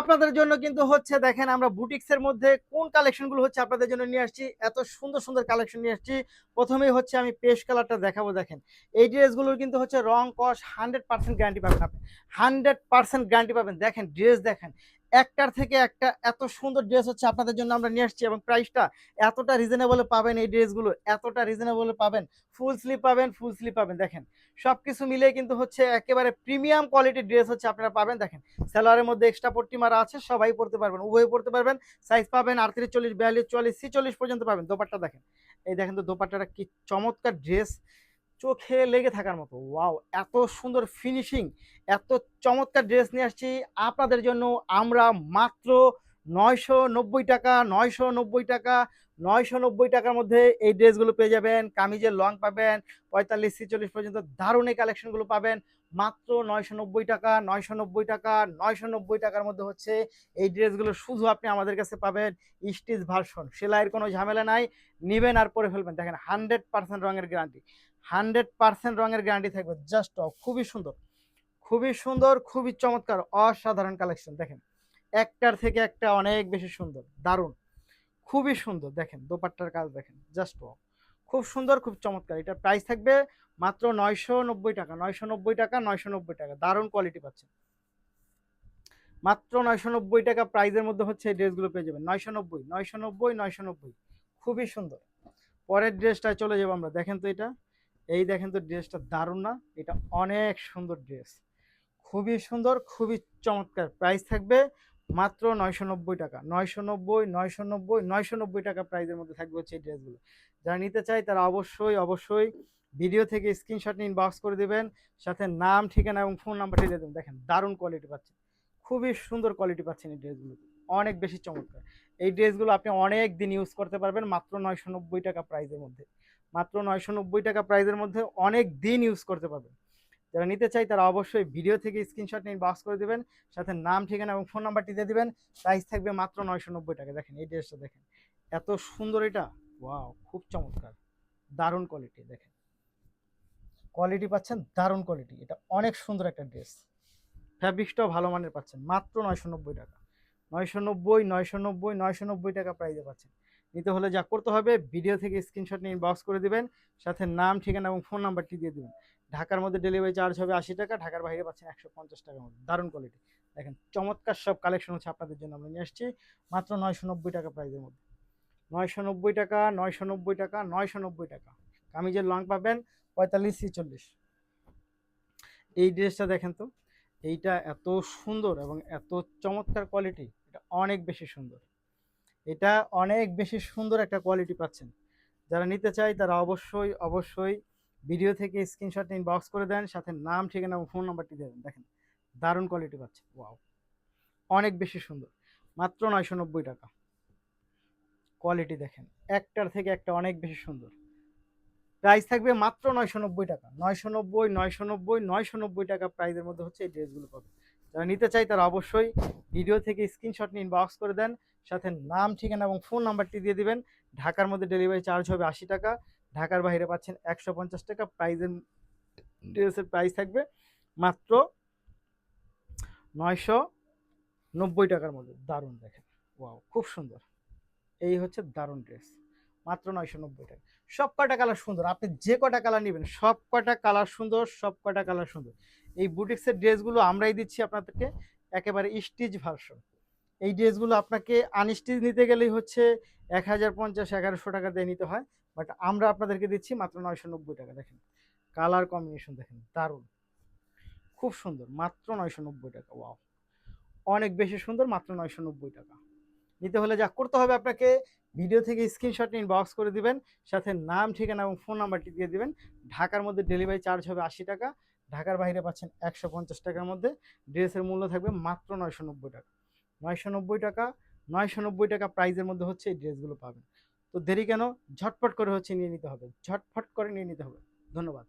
আপনাদের জন্য কিন্তু হচ্ছে, দেখেন আমরা বুটিক্সের মধ্যে কোন কালেকশনগুলো হচ্ছে আপনাদের জন্য নিয়ে আসছি, এত সুন্দর সুন্দর কালেকশন নিয়ে আসছি। প্রথমেই হচ্ছে আমি পেশ কালারটা দেখাবো, দেখেন। এই ড্রেসগুলোর কিন্তু হচ্ছে রং কস হান্ড্রেড পার্সেন্ট গ্যারান্টি পাবেন আপনি। হান্ড্রেড পার্সেন্ট গ্যারান্টি পাবেন। দেখেন ড্রেস দেখেন। একটার থেকে একটা এত সুন্দর ড্রেস হচ্ছে আপনাদের জন্য আমরা নিয়ে আসছি এবং প্রাইসটা এতটা রিজনেবলে পাবেন এই ড্রেসগুলো এতটা রিজনেবলে পাবেন। ফুল স্লিপ পাবেন ফুল স্লিপ পাবেন। দেখেন, সবকিছু মিলিয়ে কিন্তু হচ্ছে একেবারে প্রিমিয়াম কোয়ালিটির ড্রেস হচ্ছে আপনারা পাবেন। দেখেন, সালোয়ারের মধ্যে এক্সট্রা পট্টি মারা আছে, সবাই পড়তে পারবেন উভয় পড়তে পারবেন। সাইজ পাবেন আটত্রিশ, চল্লিশ, বিয়াল্লিশ, চল্লিশ, ছিচল্লিশ পর্যন্ত পাবেন। দোপাট্টা দেখেন, এই দেখেন তো দোপাট্টাটা কি চমৎকার ড্রেস চোখে লেগে থাকার মতো। ওয়াও, এত সুন্দর ফিনিশিং এত চমৎকার ড্রেস নিয়ে আসছি। আপনাদের জন্য আমরা মাত্র নয়শো নব্বই টাকা নয়শো নব্বই টাকা নয়শো নব্বই টাকার মধ্যে এই ড্রেসগুলো পেয়ে যাবেন। কামিজের লং পাবেন, পঁয়তাল্লিশ ছিচল্লিশ পর্যন্ত দারুণ এই কালেকশনগুলো পাবেন। মাত্র নয়শো নব্বই টাকা নয়শো নব্বই টাকা নয়শো নব্বই টাকার মধ্যে হচ্ছে এই ড্রেসগুলো শুধু আপনি আমাদের কাছে পাবেন স্টিচ ভার্সন। সেলাইয়ের কোনো ঝামেলা নাই, নেবেন আর পরে ফেলবেন। দেখেন, হান্ড্রেড পার্সেন্ট রঙের গ্যারান্টি। হান্ড্রেড পার্সেন্ট রঙের গ্যারান্টি থাকবে জাস্ট খুবই সুন্দর। খুবই সুন্দর, খুবই চমৎকার, অসাধারণ কালেকশন। দেখেন, একটার থেকে একটা অনেক বেশি সুন্দর, দারুণ। খুবই সুন্দর, দেখেন, দোপাট্টার কাজ দেখেন, জাস্ট খুব সুন্দর, খুব চমৎকার। এটার প্রাইস থাকবে মাত্র নয়শো নব্বই টাকা। নয়শো নব্বই টাকা, নয়শো নব্বই টাকা। দারুণ কোয়ালিটি পাচ্ছেন। মাত্র নয়শো নব্বই টাকা প্রাইজের মধ্যে হচ্ছে এই ড্রেসগুলো পেয়ে যাবেন। নয়শো নব্বই নয়শো নব্বই নয়শো নব্বই। খুবই সুন্দর। পরের ড্রেসটায় চলে যাব আমরা। দেখেন তো এটা। এই দেখেন তো ড্রেসটা দারুণ না? এটা অনেক সুন্দর ড্রেস খুবই সুন্দর, খুবই চমৎকার। প্রাইস থাকবে মাত্র নয়শো নব্বই টাকা। নয়শো নব্বই নয়শো নব্বই নয়শো নব্বই টাকা প্রাইজের মধ্যে থাকবে হচ্ছে এই ড্রেসগুলো। যারা নিতে চাই তারা অবশ্যই অবশ্যই ভিডিও থেকে স্ক্রিনশট নিয়ে ইনবক্স করে দেবেন, সাথে নাম, ঠিকানা এবং ফোন নাম্বারটি দিয়ে দেবেন। দেখেন, দারুণ কোয়ালিটি পাচ্ছেন। খুবই সুন্দর কোয়ালিটি পাচ্ছেন এই ড্রেসগুলো। অনেক বেশি চমৎকার। এই ড্রেসগুলো আপনি অনেক দিন ইউজ করতে পারবেন মাত্র নয়শো নব্বই টাকা প্রাইজের মধ্যে। মাত্র নয়শো নব্বই টাকা প্রাইজের মধ্যে অনেক দিন ইউজ করতে পারবেন। যারা নিতে চাই তারা অবশ্যই ভিডিও থেকে স্ক্রিনশট নিয়ে বক্স করে দেবেন, সাথে নাম, ঠিকানা এবং ফোন নাম্বারটি দিয়ে দেবেন। প্রাইস থাকবে মাত্র নয়শো নব্বই টাকা। দেখেন, এই ড্রেসটা দেখেন। এত সুন্দর এটা? ওয়াও খুব চমৎকার। দারুণ কোয়ালিটি দেখেন। কোয়ালিটি পাচ্ছেন, দারুণ কোয়ালিটি এটা অনেক সুন্দর একটা ড্রেস ফ্যাব্রিক্সটাও ভালো মানের পাচ্ছেন, মাত্র নয়শো নব্বই টাকা। নয়শো নব্বই নয়শো নব্বই নয়শো নব্বই টাকা প্রাইজে পাচ্ছেন। নিতে হলে যা করতে হবে, ভিডিও থেকে স্ক্রিনশট নিয়ে বক্স করে দিবেন, সাথে নাম, ঠিকানা এবং ফোন নাম্বারটি দিয়ে দিবেন। ঢাকার মধ্যে ডেলিভারি চার্জ হবে আশি টাকা, ঢাকার বাইরে পাচ্ছেন একশো পঞ্চাশ টাকার মধ্যে দারুণ কোয়ালিটি দেখেন, চমৎকার সব কালেকশন হচ্ছে আপনাদের জন্য। আমরা নিয়ে আসছি মাত্র নয়শো নব্বই টাকা প্রাইজের মধ্যে। নয়শো নব্বই টাকা, নয়শো নব্বই টাকা, নয়শো নব্বই টাকা। কামিজের লং পাবেন পঁয়তাল্লিশ ছিচল্লিশ। এই ড্রেসটা দেখেন তো, এইটা এত সুন্দর এবং এত চমৎকার কোয়ালিটি এটা অনেক বেশি সুন্দর। এটা অনেক বেশি সুন্দর একটা কোয়ালিটি পাচ্ছেন। যারা নিতে চাই তারা অবশ্যই অবশ্যই ভিডিও থেকে স্ক্রিনশট নিন বক্স করে দেন, সাথে নাম, ঠিকানা এবং ফোন নাম্বারটি দেবেন দেখেন, দারুণ কোয়ালিটি পাচ্ছেন ওয়াও অনেক বেশি সুন্দর। মাত্র নয়শো নব্বই টাকা। কোয়ালিটি দেখেন, একটার থেকে একটা অনেক বেশি সুন্দর। প্রাইস থাকবে মাত্র নয়শো নব্বই টাকা। নয়শো নব্বই নয়শো নব্বই নয়শো নব্বই টাকা প্রাইজের মধ্যে হচ্ছে এই ড্রেসগুলো পাবে যারা নিতে চাই তারা অবশ্যই ভিডিও থেকে স্ক্রিনশট নিন বক্স করে দেন, সাথে নাম, ঠিকানা এবং ফোন নাম্বারটি দিয়ে দিবেন। ঢাকার মধ্যে ডেলিভারি চার্জ হবে আশি টাকা। ঢাকার বাইরে পাচ্ছেন একশো পঞ্চাশ টাকা। প্রাইজের ড্রেসের প্রাইস থাকবে মাত্র নয়শো নব্বই টাকার মধ্যে। দারুণ দেখেন। ওয়াও খুব সুন্দর। এই হচ্ছে দারুণ ড্রেস মাত্র নয়শো নব্বই টাকা। সব কটা কালার সুন্দর। আপনি যে কটা কালার নেবেন, সব কটা কালার সুন্দর, সব কটা কালার সুন্দর। এই বুটিক্সের ড্রেসগুলো আমরাই দিচ্ছি আপনাদেরকে। একেবারে স্টিচ ভার্সন এই ড্রেসগুলো আপনাকে আনস্টিচ নিতে গেলেই হচ্ছে এক হাজার পঞ্চাশ, এগারোশো টাকা দিয়ে নিতে হয়। বাট আমরা আপনাদেরকে দিচ্ছি মাত্র নয়শো নব্বই টাকা, দেখেন। কালার কম্বিনেশন দেখেন, দারুণ। খুব সুন্দর, মাত্র নয়শো নব্বই টাকা, ওয়াও। অনেক বেশি সুন্দর, মাত্র নয়শো নব্বই টাকা। নিতে হলে যা করতে হবে আপনাকে, ভিডিও থেকে স্ক্রিনশট নিন বক্স করে দিবেন, সাথে নাম, ঠিকানা এবং ফোন নাম্বারটি দিয়ে দিবেন। ঢাকার মধ্যে ডেলিভারি চার্জ হবে আশি টাকা, ঢাকার বাইরে পাচ্ছেন একশো পঞ্চাশ টাকার মধ্যে। ড্রেসের মূল্য থাকবে মাত্র নয়শো নব্বই টাকা। নয়শো নব্বই টাকা, নয়শো নব্বই টাকা প্রাইজের মধ্যে হচ্ছে এই ড্রেসগুলো পাবেন। তো দেরি কেন? ঝটফট করে হচ্ছে নিয়ে নিতে হবে। ঝটফট করে নিয়ে নিতে হবে। ধন্যবাদ।